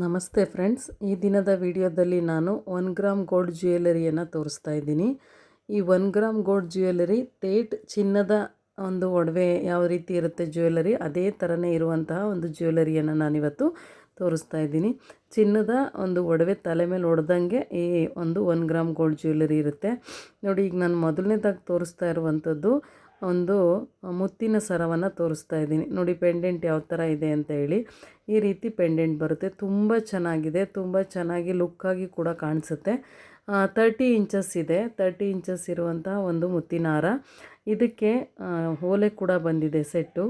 ನಮಸ್ತೆ ಫ್ರೆಂಡ್ಸ್. ಈ ದಿನದ ವಿಡಿಯೋದಲ್ಲಿ ನಾನು ಒನ್ ಗ್ರಾಮ್ ಗೋಲ್ಡ್ ಜ್ಯುವೆಲರಿಯನ್ನು ತೋರಿಸ್ತಾ ಇದ್ದೀನಿ. ಈ ಒನ್ ಗ್ರಾಮ್ ಗೋಲ್ಡ್ ಜ್ಯುವೆಲರಿ ತೇಟ್ ಚಿನ್ನದ ಒಂದು ಒಡವೆ ಯಾವ ರೀತಿ ಇರುತ್ತೆ ಜ್ಯುವೆಲರಿ, ಅದೇ ಥರನೇ ಇರುವಂತಹ ಒಂದು ಜ್ಯುವೆಲರಿಯನ್ನು ನಾನಿವತ್ತು ತೋರಿಸ್ತಾ ಇದ್ದೀನಿ. ಚಿನ್ನದ ಒಂದು ಒಡವೆ ತಲೆ ಮೇಲೆ ಹೊಡೆದಂಗೆ ಈ ಒಂದು ಒನ್ ಗ್ರಾಮ್ ಗೋಲ್ಡ್ ಜ್ಯುವೆಲರಿ ಇರುತ್ತೆ. ನೋಡಿ, ಈಗ ನಾನು ಮೊದಲನೇದಾಗಿ ತೋರಿಸ್ತಾ ಇರುವಂಥದ್ದು ಒಂದು ಮುತ್ತಿನ ಸರವನ್ನು ತೋರಿಸ್ತಾ ಇದ್ದೀನಿ. ನೋಡಿ ಪೆಂಡೆಂಟ್ ಯಾವ ಥರ ಇದೆ ಅಂತ ಹೇಳಿ. ಈ ರೀತಿ ಪೆಂಡೆಂಟ್ ಬರುತ್ತೆ. ತುಂಬ ಚೆನ್ನಾಗಿದೆ. ತುಂಬ ಚೆನ್ನಾಗಿ ಲುಕ್ಕಾಗಿ ಕೂಡ ಕಾಣಿಸುತ್ತೆ. ತರ್ಟಿ ಇಂಚಸ್ ಇದೆ. ತರ್ಟಿ ಇಂಚಸ್ ಇರುವಂತಹ ಒಂದು ಮುತ್ತಿನ ಹಾರ. ಇದಕ್ಕೆ ಓಲೆ ಕೂಡ ಬಂದಿದೆ ಸೆಟ್ಟು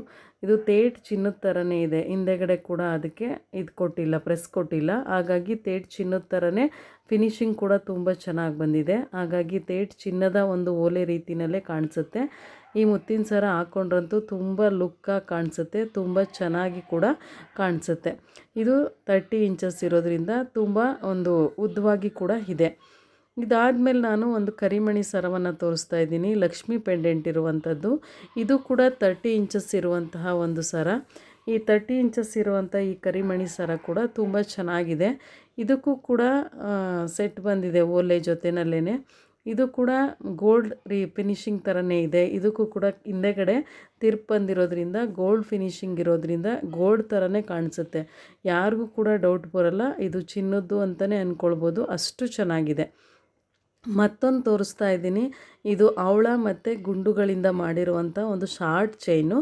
ಇದು ತೇಟ್ ಚಿನ್ನದ ಥರನೇ ಇದೆ. ಹಿಂದೆಗಡೆ ಕೂಡ ಅದಕ್ಕೆ ಇದು ಕೊಟ್ಟಿಲ್ಲ ಪ್ರೆಸ್ ಕೊಟ್ಟಿಲ್ಲ. ಹಾಗಾಗಿ ತೇಟ್ ಚಿನ್ನದ ಥರನೇ ಫಿನಿಶಿಂಗ್ ಕೂಡ ತುಂಬ ಚೆನ್ನಾಗಿ ಬಂದಿದೆ. ಹಾಗಾಗಿ ತೇಟ್ ಚಿನ್ನದ ಒಂದು ಓಲೆ ರೀತಿಯಲ್ಲೇ ಕಾಣಿಸುತ್ತೆ. ಈ ಮುತ್ತಿನ ಸರ ಹಾಕ್ಕೊಂಡ್ರಂತೂ ತುಂಬ ಲುಕ್ಕಾಗಿ ಕಾಣಿಸುತ್ತೆ, ತುಂಬ ಚೆನ್ನಾಗಿ ಕೂಡ ಕಾಣಿಸುತ್ತೆ. ಇದು ತರ್ಟಿ ಇಂಚಸ್ ಇರೋದ್ರಿಂದ ತುಂಬ ಒಂದು ಉದ್ದವಾಗಿ ಕೂಡ ಇದೆ. ಇದಾದಮೇಲೆ ನಾನು ಒಂದು ಕರಿಮಣಿ ಸರವನ್ನು ತೋರಿಸ್ತಾ ಇದ್ದೀನಿ, ಲಕ್ಷ್ಮಿ ಪೆಂಡೆಂಟ್ ಇರುವಂಥದ್ದು. ಇದು ಕೂಡ ತರ್ಟಿ ಇಂಚಸ್ ಇರುವಂತಹ ಒಂದು ಸರ. ಈ ತರ್ಟಿ ಇಂಚಸ್ ಇರುವಂಥ ಈ ಕರಿಮಣಿ ಸರ ಕೂಡ ತುಂಬ ಚೆನ್ನಾಗಿದೆ. ಇದಕ್ಕೂ ಕೂಡ ಸೆಟ್ ಬಂದಿದೆ ಓಲೆ ಜೊತೆನಲ್ಲೇ ಇದು ಕೂಡ ಗೋಲ್ಡ್ ರೀ ಫಿನಿಶಿಂಗ್ ಥರನೇ ಇದೆ. ಇದಕ್ಕೂ ಕೂಡ ಹಿಂದೆಗಡೆ ತಿರ್ಪ್ ಬಂದಿರೋದ್ರಿಂದ ಗೋಲ್ಡ್ ಫಿನಿಶಿಂಗ್ ಇರೋದ್ರಿಂದ ಗೋಲ್ಡ್ ಥರನೇ ಕಾಣಿಸುತ್ತೆ. ಯಾರಿಗೂ ಕೂಡ ಡೌಟ್ ಬರೋಲ್ಲ. ಇದು ಚಿನ್ನದ್ದು ಅಂತಲೇ ಅಂದ್ಕೊಳ್ಬೋದು ಅಷ್ಟು ಚೆನ್ನಾಗಿದೆ. ಮತ್ತೊಂದು ತೋರಿಸ್ತಾ ಇದ್ದೀನಿ. ಇದು ಅವಳ ಮತ್ತು ಗುಂಡುಗಳಿಂದ ಮಾಡಿರುವಂಥ ಒಂದು ಶಾರ್ಟ್ ಚೈನು.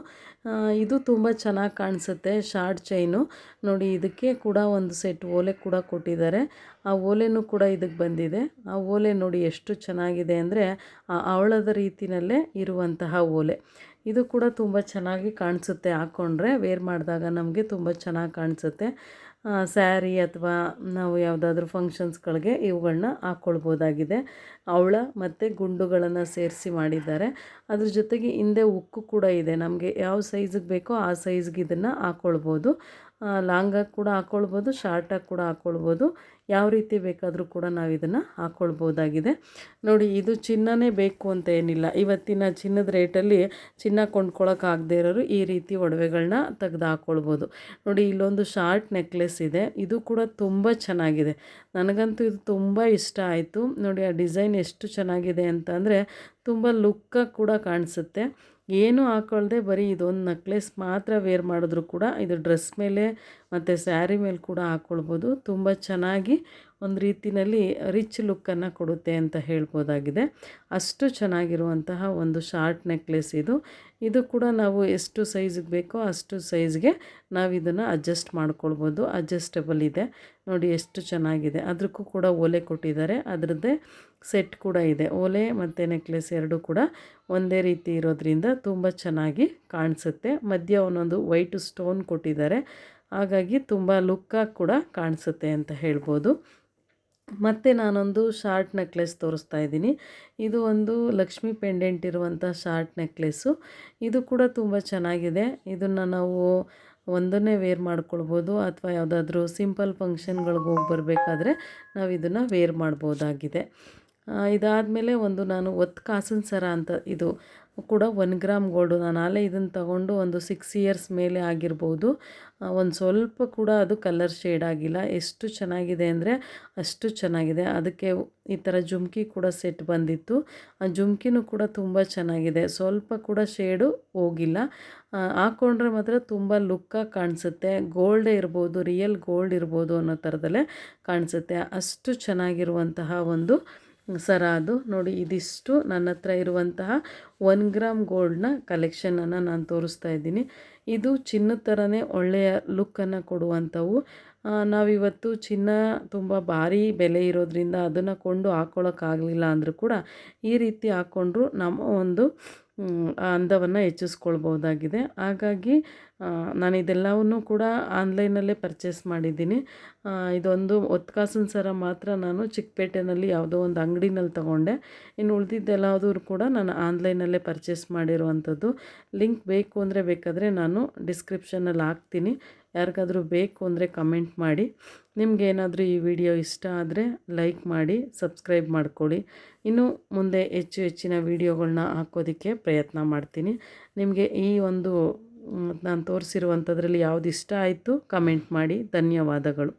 ಇದು ತುಂಬ ಚೆನ್ನಾಗಿ ಕಾಣಿಸುತ್ತೆ ಶಾರ್ಟ್ ಚೈನು. ನೋಡಿ, ಇದಕ್ಕೆ ಕೂಡ ಒಂದು ಸೆಟ್ ಓಲೆ ಕೂಡ ಕೊಟ್ಟಿದ್ದಾರೆ. ಆ ಓಲೆನೂ ಕೂಡ ಇದಕ್ಕೆ ಬಂದಿದೆ. ಆ ಓಲೆ ನೋಡಿ ಎಷ್ಟು ಚೆನ್ನಾಗಿದೆ ಅಂದರೆ, ಆ ಅವಳದ ರೀತಿಯಲ್ಲೇ ಇರುವಂತಹ ಓಲೆ. ಇದು ಕೂಡ ತುಂಬ ಚೆನ್ನಾಗಿ ಕಾಣಿಸುತ್ತೆ ಹಾಕ್ಕೊಂಡ್ರೆ ವೇರ್ ಮಾಡಿದಾಗ ನಮಗೆ ತುಂಬ ಚೆನ್ನಾಗಿ ಕಾಣಿಸುತ್ತೆ. ಸ್ಯಾರಿ ಅಥವಾ ನಾವು ಯಾವುದಾದ್ರೂ ಫಂಕ್ಷನ್ಸ್ಗಳಿಗೆ ಇವುಗಳನ್ನ ಹಾಕ್ಕೊಳ್ಬೋದಾಗಿದೆ ಅವಳ ಮತ್ತು ಗುಂಡುಗಳನ್ನು ಸೇರಿಸಿ ಮಾಡಿದ್ದಾರೆ. ಅದ್ರ ಜೊತೆಗೆ ಹಿಂದೆ ಉಕ್ಕು ಕೂಡ ಇದೆ. ನಮಗೆ ಯಾವ ಸೈಜಿಗೆ ಬೇಕೋ ಆ ಸೈಜ್ಗೆ ಇದನ್ನು ಹಾಕ್ಕೊಳ್ಬೋದು ಲಾಂಗಾಗಿ ಕೂಡ ಹಾಕ್ಕೊಳ್ಬೋದು ಶಾರ್ಟಾಗಿ ಕೂಡ ಹಾಕ್ಕೊಳ್ಬೋದು ಯಾವ ರೀತಿ ಬೇಕಾದರೂ ಕೂಡ ನಾವು ಇದನ್ನು ಹಾಕ್ಕೊಳ್ಬೋದಾಗಿದೆ ನೋಡಿ, ಇದು ಚಿನ್ನನೇ ಬೇಕು ಅಂತ ಏನಿಲ್ಲ. ಇವತ್ತಿನ ಚಿನ್ನದ ರೇಟಲ್ಲಿ ಚಿನ್ನ ಕೊಂಡ್ಕೊಳ್ಳೋಕ್ಕಾಗದೇ ಇರೋರು ಈ ರೀತಿ ಒಡವೆಗಳನ್ನ ತೆಗೆದು ಹಾಕ್ಕೊಳ್ಬೋದು ನೋಡಿ, ಇಲ್ಲೊಂದು ಶಾರ್ಟ್ ನೆಕ್ಲೆಸ್ ಇದೆ. ಇದು ಕೂಡ ತುಂಬ ಚೆನ್ನಾಗಿದೆ. ನನಗಂತೂ ಇದು ತುಂಬ ಇಷ್ಟ ಆಯಿತು. ನೋಡಿ, ಆ ಡಿಸೈನ್ ಎಷ್ಟು ಚೆನ್ನಾಗಿದೆ ಅಂತಂದರೆ ತುಂಬ ಲುಕ್ಕಾಗಿ ಕೂಡ ಕಾಣಿಸುತ್ತೆ. ಏನೂ ಹಾಕ್ಕೊಳ್ದೆ ಬರೀ ಇದೊಂದು ನಕ್ಲೆಸ್ ಮಾತ್ರ ವೇರ್ ಮಾಡಿದ್ರು ಕೂಡ, ಇದು ಡ್ರೆಸ್ ಮೇಲೆ ಮತ್ತು ಸ್ಯಾರಿ ಮೇಲೆ ಕೂಡ ಹಾಕ್ಕೊಳ್ಬೋದು ತುಂಬ ಚೆನ್ನಾಗಿ ಒಂದು ರೀತಿಯಲ್ಲಿ ರಿಚ್ ಲುಕ್ಕನ್ನು ಕೊಡುತ್ತೆ ಅಂತ ಹೇಳ್ಬೋದಾಗಿದೆ. ಅಷ್ಟು ಚೆನ್ನಾಗಿರುವಂತಹ ಒಂದು ಶಾರ್ಟ್ ನೆಕ್ಲೆಸ್ ಇದು. ಇದು ಕೂಡ ನಾವು ಎಷ್ಟು ಸೈಜಿಗೆ ಬೇಕೋ ಅಷ್ಟು ಸೈಜ್ಗೆ ನಾವು ಇದನ್ನು ಅಡ್ಜಸ್ಟ್ ಮಾಡ್ಕೊಳ್ಬೋದು. ಅಡ್ಜಸ್ಟಬಲ್ ಇದೆ. ನೋಡಿ ಎಷ್ಟು ಚೆನ್ನಾಗಿದೆ. ಅದಕ್ಕೂ ಕೂಡ ಓಲೆ ಕೊಟ್ಟಿದ್ದಾರೆ. ಅದರದ್ದೇ ಸೆಟ್ ಕೂಡ ಇದೆ. ಓಲೆ ಮತ್ತು ನೆಕ್ಲೆಸ್ ಎರಡೂ ಕೂಡ ಒಂದೇ ರೀತಿ ಇರೋದ್ರಿಂದ ತುಂಬ ಚೆನ್ನಾಗಿ ಕಾಣಿಸುತ್ತೆ. ಮಧ್ಯ ಒಂದೊಂದು ವೈಟ್ ಸ್ಟೋನ್ ಕೊಟ್ಟಿದ್ದಾರೆ. ಹಾಗಾಗಿ ತುಂಬ ಲುಕ್ಕಾಗಿ ಕೂಡ ಕಾಣಿಸುತ್ತೆ ಅಂತ ಹೇಳ್ಬೋದು. ಮತ್ತು ನಾನೊಂದು ಶಾರ್ಟ್ ನೆಕ್ಲೆಸ್ ತೋರಿಸ್ತಾ ಇದ್ದೀನಿ. ಇದು ಒಂದು ಲಕ್ಷ್ಮಿ ಪೆಂಡೆಂಟ್ ಇರುವಂಥ ಶಾರ್ಟ್ ನೆಕ್ಲೆಸ್ಸು ಇದು ಕೂಡ ತುಂಬ ಚೆನ್ನಾಗಿದೆ. ಇದನ್ನು ನಾವು ಒಂದನ್ನೇ ವೇರ್ ಮಾಡ್ಕೊಳ್ಬೋದು ಅಥವಾ ಯಾವುದಾದ್ರೂ ಸಿಂಪಲ್ ಫಂಕ್ಷನ್ಗಳಿಗೆ ಹೋಗಿ ಬರಬೇಕಾದ್ರೆ ನಾವು ಇದನ್ನು ವೇರ್ ಮಾಡ್ಬೋದಾಗಿದೆ. ಇದಾದಮೇಲೆ ಒಂದು ನಾನು ಒತ್ತು ಕಾಸಿನ ಸರ ಅಂತ ಇದು ಕೂಡ ಒನ್ ಗ್ರಾಮ್ ಗೋಲ್ಡು ನಾನು ಆಲೇ ಇದನ್ನು ತಗೊಂಡು ಒಂದು ಸಿಕ್ಸ್ ಇಯರ್ಸ್ ಮೇಲೆ ಆಗಿರ್ಬೋದು. ಒಂದು ಸ್ವಲ್ಪ ಕೂಡ ಅದು ಕಲರ್ ಶೇಡ್ ಆಗಿಲ್ಲ. ಎಷ್ಟು ಚೆನ್ನಾಗಿದೆ ಅಂದರೆ ಅಷ್ಟು ಚೆನ್ನಾಗಿದೆ. ಅದಕ್ಕೆ ಈ ಥರ ಜುಮ್ಕಿ ಕೂಡ ಸೆಟ್ ಬಂದಿತ್ತು. ಆ, ಜುಮ್ಕಿನೂ ಕೂಡ ತುಂಬ ಚೆನ್ನಾಗಿದೆ. ಸ್ವಲ್ಪ ಕೂಡ ಶೇಡು ಹೋಗಿಲ್ಲ. ಹಾಕ್ಕೊಂಡ್ರೆ ಮಾತ್ರ ತುಂಬ ಲುಕ್ಕಾಗಿ ಕಾಣಿಸುತ್ತೆ. ಗೋಲ್ಡೇ ಇರ್ಬೋದು ರಿಯಲ್ ಗೋಲ್ಡ್ ಇರ್ಬೋದು ಅನ್ನೋ ಥರದಲ್ಲೇ ಕಾಣಿಸುತ್ತೆ. ಅಷ್ಟು ಚೆನ್ನಾಗಿರುವಂತಹ ಒಂದು ಸರ ಅದು ನೋಡಿ, ಇದಿಷ್ಟು ನನ್ನ ಹತ್ರ ಇರುವಂತಹ ಒನ್ ಗ್ರಾಮ್ ಗೋಲ್ಡ್ನ ಕಲೆಕ್ಷನನ್ನು ನಾನು ತೋರಿಸ್ತಾ ಇದ್ದೀನಿ. ಇದು ಚಿನ್ನದ ಥರನೇ ಒಳ್ಳೆಯ ಲುಕ್ಕನ್ನು ಕೊಡುವಂಥವು. ನಾವಿವತ್ತು ಚಿನ್ನ ತುಂಬ ಭಾರಿ ಬೆಲೆ ಇರೋದ್ರಿಂದ ಅದನ್ನು ಕೊಂಡು ಹಾಕ್ಕೊಳ್ಳೋಕ್ಕಾಗಲಿಲ್ಲ ಅಂದರೂ ಕೂಡ ಈ ರೀತಿ ಹಾಕ್ಕೊಂಡ್ರು ನಮ್ಮ ಒಂದು ಅಂದವನ್ನು ಹೆಚ್ಚಿಸ್ಕೊಳ್ಬೋದಾಗಿದೆ ಹಾಗಾಗಿ ನಾನು ಇದೆಲ್ಲವನ್ನೂ ಕೂಡ ಆನ್ಲೈನಲ್ಲೇ ಪರ್ಚೇಸ್ ಮಾಡಿದ್ದೀನಿ. ಇದೊಂದು ಒತ್ಕಾಸಿನ ಸರ ಮಾತ್ರ ನಾನು ಚಿಕ್ಕಪೇಟೆಯಲ್ಲಿ ಯಾವುದೋ ಒಂದು ಅಂಗಡಿನಲ್ಲಿ ತೊಗೊಂಡೆ. ಇನ್ನು ಉಳಿದಿದ್ದೆಲ್ಲದೂ ಕೂಡ ನಾನು ಆನ್ಲೈನಲ್ಲೇ ಪರ್ಚೇಸ್ ಮಾಡಿರುವಂಥದ್ದು. ಲಿಂಕ್ ಬೇಕು ಅಂದರೆ ಬೇಕಾದರೆ ನಾನು ಡಿಸ್ಕ್ರಿಪ್ಷನಲ್ಲಿ ಹಾಕ್ತೀನಿ. ಯಾರಿಗಾದರೂ ಬೇಕು ಅಂದರೆ ಕಮೆಂಟ್ ಮಾಡಿ. ನಿಮಗೇನಾದರೂ ಈ ವಿಡಿಯೋ ಇಷ್ಟ ಆದರೆ ಲೈಕ್ ಮಾಡಿ, ಸಬ್ಸ್ಕ್ರೈಬ್ ಮಾಡ್ಕೊಳ್ಳಿ. ಇನ್ನು ಮುಂದೆ ಹೆಚ್ಚು ಹೆಚ್ಚಿನ ವಿಡಿಯೋಗಳನ್ನ ಹಾಕೋದಕ್ಕೆ ಪ್ರಯತ್ನ ಮಾಡ್ತೀನಿ. ನಿಮಗೆ ಈ ಒಂದು ನಾನು ತೋರಿಸಿರುವಂಥದ್ರಲ್ಲಿ ಯಾವುದು ಇಷ್ಟ ಆಯಿತು ಕಮೆಂಟ್ ಮಾಡಿ. ಧನ್ಯವಾದಗಳು.